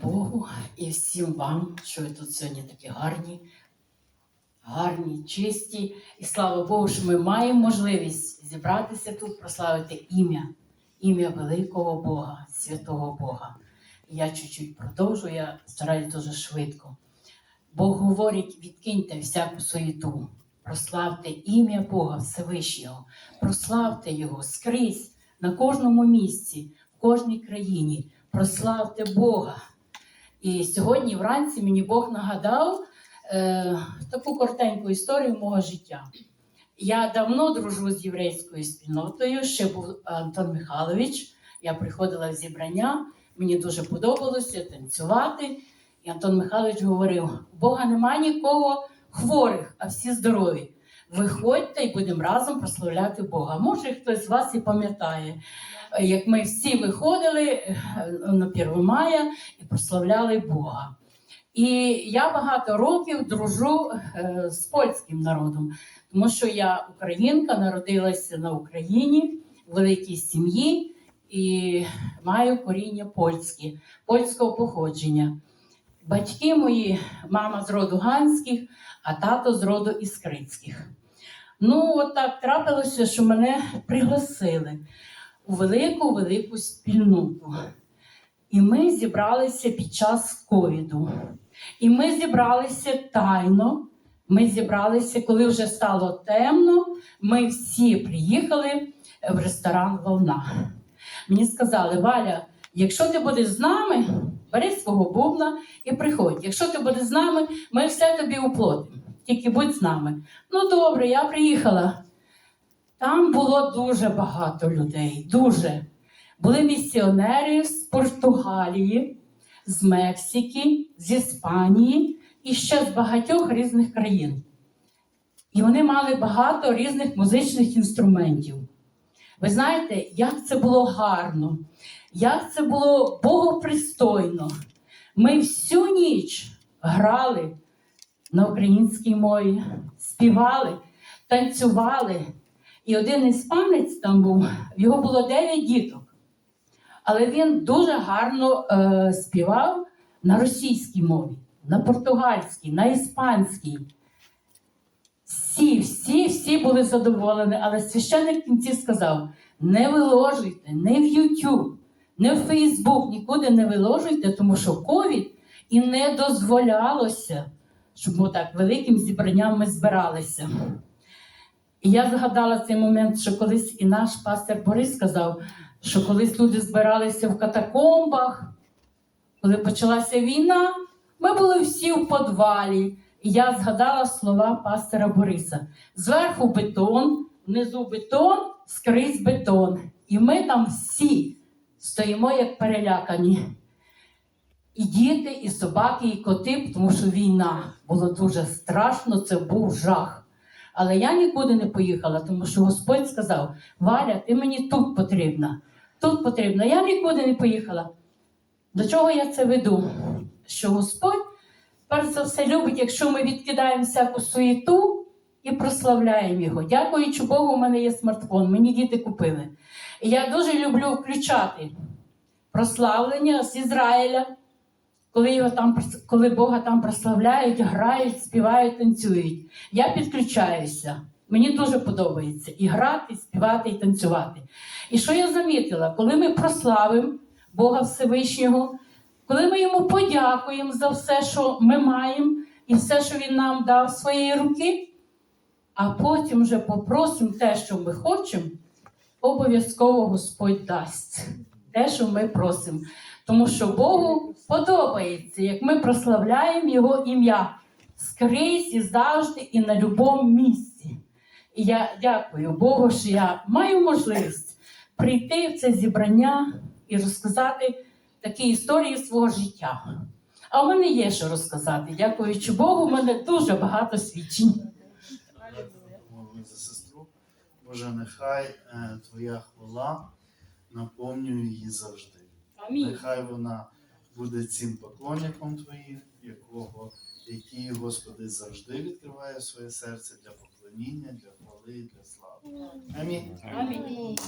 Богу і всім вам, що ви тут сьогодні такі гарні, гарні, чисті. І слава Богу, що ми маємо можливість зібратися тут, прославити ім'я, ім'я великого Бога, святого Бога. Я чуть-чуть продовжу, я стараюсь дуже швидко. Бог говорить: відкиньте всяку суєту, прославте ім'я Бога Всевишнього, прославте Його скрізь, на кожному місці, в кожній країні. Прославте Бога. І сьогодні вранці мені Бог нагадав е, таку коротеньку історію мого життя. Я давно дружу з єврейською спільнотою, ще був Антон Михайлович. Я приходила в зібрання, мені дуже подобалося танцювати. І Антон Михайлович говорив: у Бога немає нікого хворих, а всі здорові. Виходьте і будемо разом прославляти Бога. Може, хтось з вас і пам'ятає, як ми всі виходили е, на 1 мая і прославляли Бога. І я багато років дружу е, з польським народом, тому що я українка, народилася на Україні в великій сім'ї і маю коріння польське, польського походження. Батьки мої, мама з роду ганських, а тато з роду іскрицьких. Ну, от так трапилося, що мене пригласили у велику велику спільноту. І ми зібралися під час ковіду. І ми зібралися тайно. Ми зібралися, коли вже стало темно. Ми всі приїхали в ресторан Волна. Мені сказали, Валя, якщо ти будеш з нами, бери свого бубна і приходь. Якщо ти будеш з нами, ми все тобі уплатимо. Тільки будь з нами. Ну добре, я приїхала. Там було дуже багато людей. Дуже. Були місіонери з Португалії, з Мексики, з Іспанії і ще з багатьох різних країн. І вони мали багато різних музичних інструментів. Ви знаєте, як це було гарно, як це було богопристойно. Ми всю ніч грали на українській мові, співали, танцювали. І один іспанець там був, його було 9 діток. Але він дуже гарно е, співав на російській мові, на португальській, на іспанській. Всі, всі, всі були задоволені, але священник в кінці сказав: не виложуйте, не в YouTube, не в Facebook, нікуди не виложуйте, тому що ковід і не дозволялося, щоб ми так великим зібранням ми збиралися. І я згадала цей момент, що колись і наш пастор Борис сказав, що колись люди збиралися в катакомбах, коли почалася війна, ми були всі в подвалі. І я згадала слова пастора Бориса: зверху бетон, внизу бетон, скрізь бетон. І ми там всі стоїмо як перелякані. І діти, і собаки, і коти, тому що війна було дуже страшно, це був жах. Але я нікуди не поїхала, тому що Господь сказав: Валя, ти мені тут потрібна, тут потрібна. Я нікуди не поїхала. До чого я це веду? Що Господь, перш за все, любить, якщо ми відкидаємо всяку суєту і прославляємо його. Дякуючи Богу, у мене є смартфон, мені діти купили. І я дуже люблю включати прославлення з Ізраїля, коли, його там, коли Бога там прославляють, грають, співають, танцюють. Я підключаюся. Мені дуже подобається і грати, і співати, і танцювати. І що я замітила, коли ми прославимо Бога Всевишнього, коли ми йому подякуємо за все, що ми маємо, і все, що він нам дав з своєї руки, а потім вже попросимо те, що ми хочемо, обов'язково Господь дасть те, що ми просимо. Тому що Богу подобається, як ми прославляємо Його ім'я скрізь і завжди, і на будь-якому місці. І я дякую Богу, що я маю можливість прийти в це зібрання і розказати такі історії свого життя. А в мене є що розказати. Дякуючи Богу, в мене дуже багато свідчень. За сестру. Боже, нехай е, Твоя хвала наповнює її завжди. Амінь. Нехай вона буде цим поклонником Твоїм, якого, який, Господи, завжди відкриває своє серце для поклоніння, для хвали для слави. Амінь. Амінь.